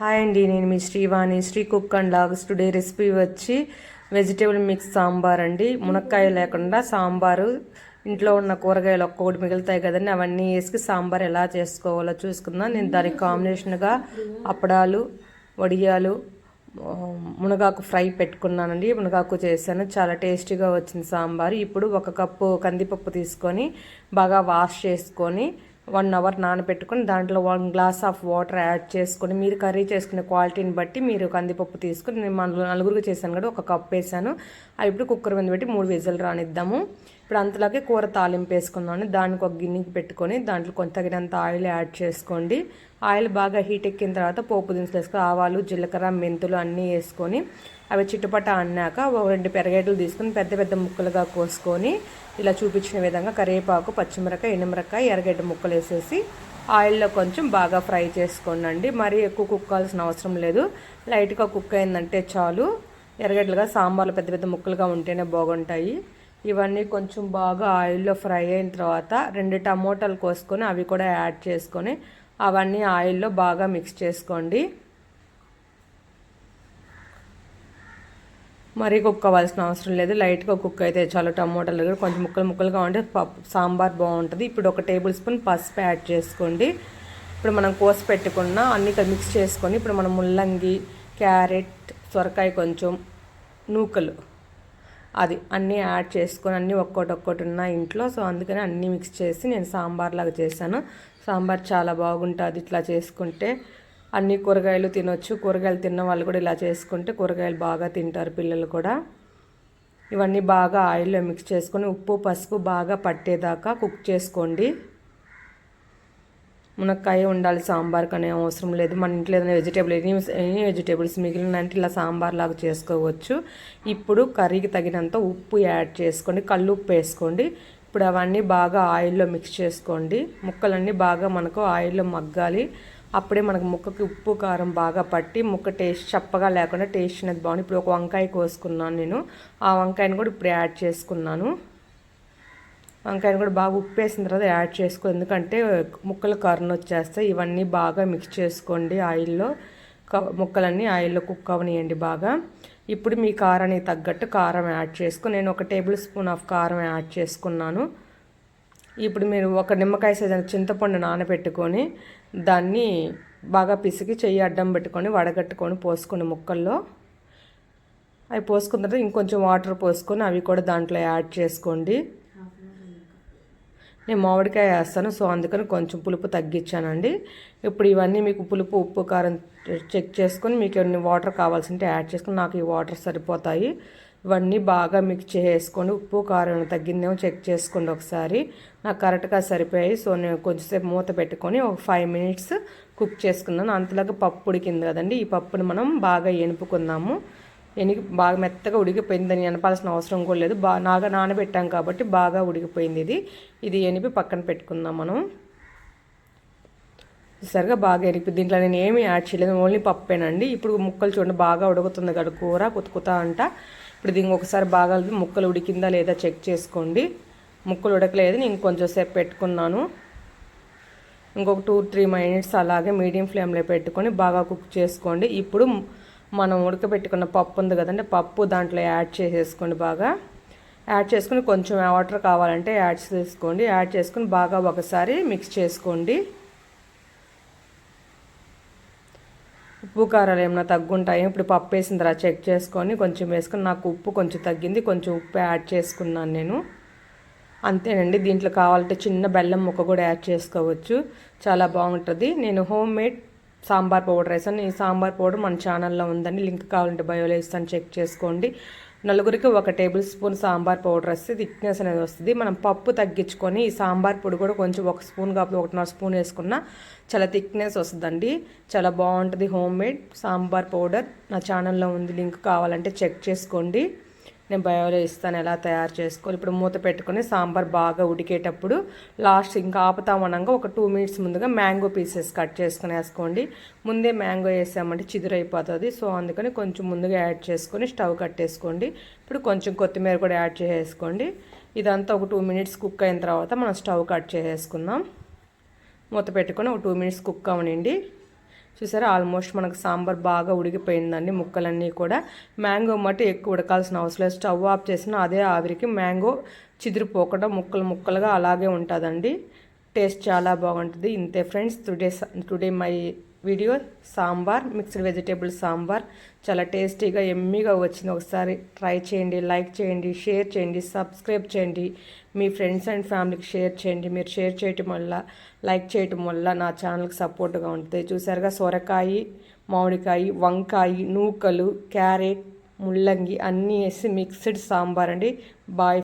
Hi అండి నేను మీ Srivani. Sri cook and logs today recipe వచ్చి వెజిటేబుల్ మిక్స్ సాంబార్ అండి. మునక్కాయ లేకుండా సాంబారు. ఇంట్లో ఉన్న కూరగాయలు ఒక్కొక్కటి మిగులుతాయి కదండి. అవన్నీ వేసి సాంబార్ ఎలా చేసుకోవాలో చూసుకుందాం. నేను దానికి కాంబినేషన్గా అప్పడాలు వడియాలు మునగాకు ఫ్రై పెట్టుకున్నానండి. మునగాకు చేశాను. చాలా టేస్టీగా వచ్చింది సాంబార్. ఇప్పుడు ఒక కప్పు కందిపప్పు తీసుకొని బాగా వాష్ చేసుకొని వన్ అవర్ నానబెట్టుకొని దాంట్లో one glass of water add చేసుకొని మీరు కర్రీ చేసుకునే క్వాలిటీని బట్టి మీరు కందిపప్పు తీసుకొని నేను మన నలుగురికి చేశాను కదా ఒక కప్ వేసాను అవి ఇప్పుడు కుక్కర్ మీద పెట్టి మూడు విజిల్ రానిద్దాము. ఇప్పుడు అంతలోకి కూర తాలింపు వేసుకుందామని దానికి ఒక గిన్నెకి పెట్టుకొని దాంట్లో కొంత తగినంత ఆయిల్ యాడ్ చేసుకోండి. ఆయిల్ బాగా హీట్ ఎక్కిన తర్వాత పోపు దినుసులు వేసుకొని ఆవాలు జీలకర్ర మెంతులు అన్నీ వేసుకొని అవి చిట్టుపట అన్నాక రెండు పెరగేటలు తీసుకొని పెద్ద పెద్ద ముక్కలుగా కోసుకొని ఇలా చూపించిన విధంగా కరివేపాకు పచ్చిమిరకాయ ఎండుమిరకాయ ఎర్రగడ్డ ముక్కలు వేసేసి ఆయిల్లో కొంచెం బాగా ఫ్రై చేసుకోండి మరీ ఎక్కువ కుక్కాల్సిన అవసరం లేదు. లైట్గా కుక్ అయిందంటే చాలు. ఎర్రగడ్డలుగా సాంబార్లు పెద్ద పెద్ద ముక్కలుగా ఉంటేనే బాగుంటాయి. ఇవన్నీ కొంచెం బాగా ఆయిల్లో ఫ్రై అయిన తర్వాత రెండు టమోటాలు కోసుకొని అవి కూడా యాడ్ చేసుకొని అవన్నీ ఆయిల్లో బాగా మిక్స్ చేసుకోండి. మరీ కుక్ అవ్వాల్సిన అవసరం లేదు. లైట్గా కుక్ అయితే చాలు. టమోటాలు కూడా కొంచెం ముక్కలు ముక్కలుగా ఉంటే పప్పు సాంబార్ బాగుంటుంది. ఇప్పుడు ఒక టేబుల్ స్పూన్ పసుపు యాడ్ చేసుకోండి. ఇప్పుడు మనం కోసి పెట్టుకున్న అన్ని మిక్స్ చేసుకొని ఇప్పుడు మనం ముల్లంగి క్యారెట్ సొరకాయ కొంచెం నూకలు అది అన్నీ యాడ్ చేసుకొని అన్నీ ఒక్కొక్కటి ఒక్కొక్కటి ఉన్నాయి ఇంట్లో. సో అందుకని అన్నీ మిక్స్ చేసి నేను సాంబార్ లాగా చేశాను. సాంబార్ చాలా బాగుంటుంది ఇట్లా చేసుకుంటే. అన్ని కూరగాయలు తినొచ్చు. కూరగాయలు తిన్న వాళ్ళు కూడా ఇలా చేసుకుంటే కూరగాయలు బాగా తింటారు పిల్లలు కూడా. ఇవన్నీ బాగా ఆయిల్లో మిక్స్ చేసుకొని ఉప్పు పసుపు బాగా పట్టేదాకా కుక్ చేసుకోండి. మునక్కాయ ఉండాలి సాంబార్కి అనే అవసరం లేదు. మన ఇంట్లో ఏదైనా వెజిటేబుల్ ఎనీ ఎనీ వెజిటేబుల్స్ మిగిలినంటే ఇలా సాంబార్ లాగా చేసుకోవచ్చు. ఇప్పుడు కర్రీకి తగినంత ఉప్పు యాడ్ చేసుకోండి కళ్ళు ఉప్పు వేసుకోండి. ఇప్పుడు అవన్నీ బాగా ఆయిల్లో మిక్స్ చేసుకోండి. ముక్కలన్నీ బాగా మనకు ఆయిల్లో మగ్గాలి. అప్పుడే మనకు ముక్కకి ఉప్పు కారం బాగా పట్టి ముక్క టేస్ట్ చప్పగా లేకుండా టేస్ట్ అనేది బాగుంది. ఇప్పుడు ఒక వంకాయ కోసుకున్నాను నేను. ఆ వంకాయని కూడా ఇప్పుడు యాడ్ చేసుకున్నాను. వంకాయని కూడా బాగా ఉప్పు వేసిన తర్వాత యాడ్ చేసుకో ఎందుకంటే ముక్కలు కర్రను వచ్చేస్తాయి. ఇవన్నీ బాగా మిక్స్ చేసుకోండి ఆయిల్లో. ముక్కలన్నీ ఆయిల్లో కుక్ అవనియండి బాగా. ఇప్పుడు మీ కారానికి తగ్గట్టు కారం యాడ్ చేసుకుని నేను ఒక టేబుల్ స్పూన్ ఆఫ్ కారం యాడ్ చేసుకున్నాను. ఇప్పుడు మీరు ఒక నిమ్మకాయ సైజ్ చింతపండు నానబెట్టుకొని దాన్ని బాగా పిసికి చెయ్యి అడ్డం పెట్టుకొని వడగట్టుకొని పోసుకొని ముక్కల్లో. అవి పోసుకున్న తర్వాత ఇంకొంచెం వాటర్ పోసుకొని అవి కూడా దాంట్లో యాడ్ చేసుకోండి. నేను మామిడికాయ వేస్తాను సో అందుకని కొంచెం పులుపు తగ్గించానండి. ఇప్పుడు ఇవన్నీ మీకు పులుపు ఉప్పు కారం చెక్ చేసుకొని మీకు వాటర్ కావాల్సింటే యాడ్ చేసుకుని నాకు ఈ వాటర్ సరిపోతాయి. ఇవన్నీ బాగా మిక్స్ చేసుకొని ఉప్పు కారం తగ్గిందేమో చెక్ చేసుకోండి ఒకసారి. నాకు కరెక్ట్గా సరిపోయాయి. సో నేను కొంచెంసేపు మూత పెట్టుకొని ఒక ఫైవ్ మినిట్స్ కుక్ చేసుకున్నాను. అంతలాగా పప్పు ఉడికింది కదండి. ఈ పప్పుని మనం బాగా ఎనుపుకుందాము. ఎనికి బాగా మెత్తగా ఉడికిపోయిందని ఎనపాల్సిన అవసరం కూడా లేదు. బాగా నాగా నానబెట్టాం కాబట్టి బాగా ఉడికిపోయింది ఇది. ఇది ఎనిపి పక్కన పెట్టుకుందాం మనం. సరిగా బాగా ఎరిపి దీంట్లో నేను ఏమీ యాడ్ చేయలేదు. ఓన్లీ పప్పేనండి. ఇప్పుడు ముక్కలు చూడండి బాగా ఉడుకుతుంది కదా కూర కుతుకుతా అంట. ఇప్పుడు దీనికి ఒకసారి బాగా ముక్కలు ఉడికిందా లేదా చెక్ చేసుకోండి. ముక్కలు ఉడకలేదు నేను కొంచెంసేపు పెట్టుకున్నాను. ఇంకొక టూ త్రీ మినిట్స్ అలాగే మీడియం ఫ్లేమ్లో పెట్టుకొని బాగా కుక్ చేసుకోండి. ఇప్పుడు మనం ఉడకబెట్టుకున్న పప్పు ఉంది కదండి పప్పు దాంట్లో యాడ్ చేసేసుకోండి బాగా. యాడ్ చేసుకుని కొంచెం వాటర్ కావాలంటే యాడ్ చేసుకోండి యాడ్ చేసుకుని బాగా ఒకసారి మిక్స్ చేసుకోండి. ఉప్పు కారాలు ఏమైనా తగ్గుంటాయి ఇప్పుడు పప్పు వేసిన తర్వాత చెక్ చేసుకొని కొంచెం వేసుకొని నాకు ఉప్పు కొంచెం తగ్గింది కొంచెం ఉప్పు యాడ్ చేసుకున్నాను నేను. అంతేనండి దీంట్లో కావాలంటే చిన్న బెల్లం ముక్క కూడా యాడ్ చేసుకోవచ్చు. చాలా బాగుంటుంది. నేను హోమ్ మేడ్ సాంబార్ పౌడర్ వేసాను. ఈ సాంబార్ పౌడర్ మన ఛానల్లో ఉందండి లింక్ కావాలంటే బయోలో ఇస్తాను చెక్ చేసుకోండి. నలుగురికి ఒక టేబుల్ స్పూన్ సాంబార్ పౌడర్ వస్తే థిక్నెస్ అనేది వస్తుంది. మనం పప్పు తగ్గించుకొని ఈ సాంబార్ పొడి కూడా కొంచెం ఒక స్పూన్ కాకపోతే ఒకటిన్నర స్పూన్ వేసుకున్నా చాలా థిక్నెస్ వస్తుందండి. చాలా బాగుంటుంది హోమ్ మేడ్ సాంబార్ పౌడర్. నా ఛానల్లో ఉంది లింక్ కావాలంటే చెక్ చేసుకోండి. నేను బయోలో ఇస్తాను ఎలా తయారు చేసుకోవాలి. ఇప్పుడు మూత పెట్టుకొని సాంబార్ బాగా ఉడికేటప్పుడు లాస్ట్ ఇంకా ఆపుతామనగా ఒక టూ మినిట్స్ ముందుగా మ్యాంగో పీసెస్ కట్ చేసుకుని వేసుకోండి. ముందే మ్యాంగో వేసామంటే చిదురైపోతుంది. సో అందుకని కొంచెం ముందుగా యాడ్ చేసుకొని స్టవ్ కట్టేసుకోండి. ఇప్పుడు కొంచెం కొత్తిమీర కూడా యాడ్ చేసేసుకోండి. ఇదంతా ఒక టూ మినిట్స్ కుక్ అయిన తర్వాత మనం స్టవ్ కట్ చేసేసుకుందాం. మూత పెట్టుకొని ఒక టూ మినిట్స్ కుక్ అవనండి. చూసారా? ఆల్మోస్ట్ మనకు సాంబార్ బాగా ఉడికిపోయిందండి. ముక్కలన్నీ కూడా మ్యాంగో మట్టి ఎక్కువ ఉడకాల్సిన అవసరం లేదు. స్టవ్ ఆఫ్ చేసిన అదే ఆవిరికి మ్యాంగో చిదిరిపోకుండా ముక్కలు ముక్కలుగా అలాగే ఉంటుందండి. టేస్ట్ చాలా బాగుంటుంది. ఇంతే friends. Today today my video. Sambar mixed vegetable sambar. చాలా టేస్టీగా ఎమ్మీగా వచ్చింది. ఒకసారి ట్రై చేయండి లైక్ చేయండి షేర్ చేయండి సబ్స్క్రైబ్ చేయండి. మీ ఫ్రెండ్స్ అండ్ ఫ్యామిలీకి షేర్ చేయండి. మీరు షేర్ చేయటం వల్ల లైక్ చేయటం వల్ల నా ఛానల్కి సపోర్ట్గా ఉంటుంది. చూసారుగా సొరకాయ మామిడికాయ వంకాయ నూకలు క్యారెట్ ముల్లంగి అన్నీ వేసి మిక్స్డ్ సాంబార్ అండి. బాయ్.